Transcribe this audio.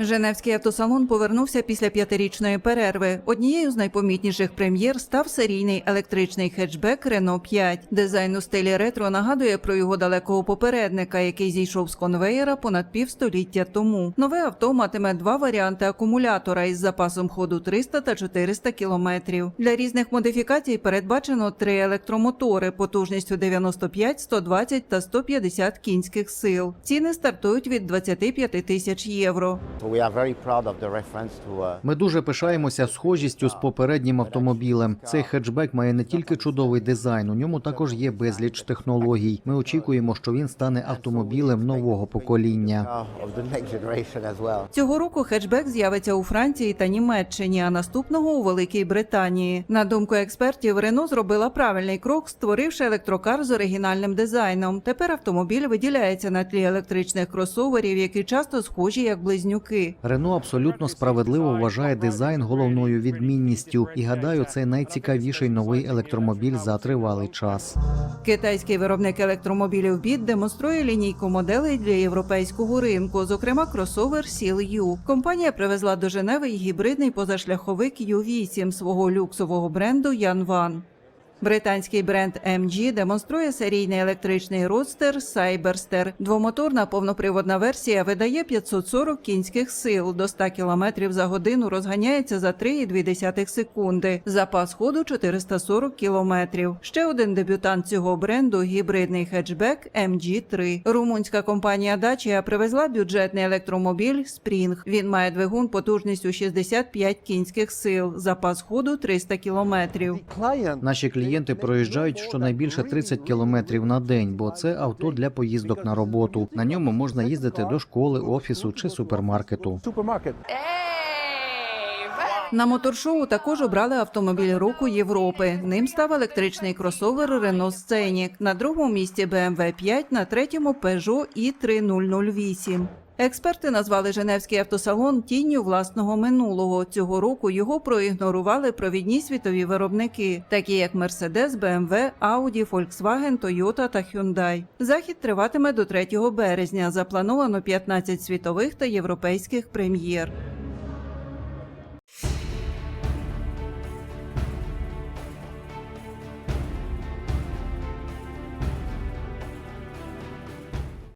Женевський автосалон повернувся після п'ятирічної перерви. Однією з найпомітніших прем'єр став серійний електричний хетчбек Renault 5. Дизайн у стилі ретро нагадує про його далекого попередника, який зійшов з конвеєра понад півстоліття тому. Нове авто матиме два варіанти акумулятора із запасом ходу 300 та 400 кілометрів. Для різних модифікацій передбачено три електромотори потужністю 95, 120 та 150 кінських сил. Ціни стартують від 25 тисяч євро. We are very proud of the reference to uh, Ми дуже пишаємося схожістю з попереднім автомобілем. Цей хетчбек має не тільки чудовий дизайн, у ньому також є безліч технологій. Ми очікуємо, що він стане автомобілем нового покоління. Цього року хетчбек з'явиться у Франції та Німеччині, а наступного у Великій Британії. На думку експертів, Рено зробила правильний крок, створивши електрокар з оригінальним дизайном. Тепер автомобіль виділяється на тлі електричних кросоверів, які часто схожі як близнюки. Рено абсолютно справедливо вважає дизайн головною відмінністю, і гадаю, це найцікавіший новий електромобіль за тривалий час. Китайський виробник електромобілів BIT демонструє лінійку моделей для європейського ринку, зокрема кросовер Seal U. Компанія привезла до Женеви гібридний позашляховик U8 свого люксового бренду Yanvan. Британський бренд MG демонструє серійний електричний родстер Cyberster. Двомоторна повноприводна версія видає 540 кінських сил, до 100 км за годину розганяється за 3,2 секунди. Запас ходу 440 км. Ще один дебютант цього бренду гібридний хетчбек MG3. Румунська компанія Dacia привезла бюджетний електромобіль Spring. Він має двигун потужністю 65 кінських сил, запас ходу 300 км. Наші клієнти проїжджають щонайбільше 30 кілометрів на день, бо це авто для поїздок на роботу. На ньому можна їздити до школи, офісу чи супермаркету. На моторшоу також обрали автомобіль року Європи. Ним став електричний кросовер Renault Scenic. На другому місці BMW 5, на третьому Peugeot i3008. Експерти назвали Женевський автосалон тінню власного минулого. Цього року його проігнорували провідні світові виробники, такі як Mercedes, BMW, Audi, Volkswagen, Toyota та Hyundai. Захід триватиме до 3 березня. Заплановано 15 світових та європейських прем'єр.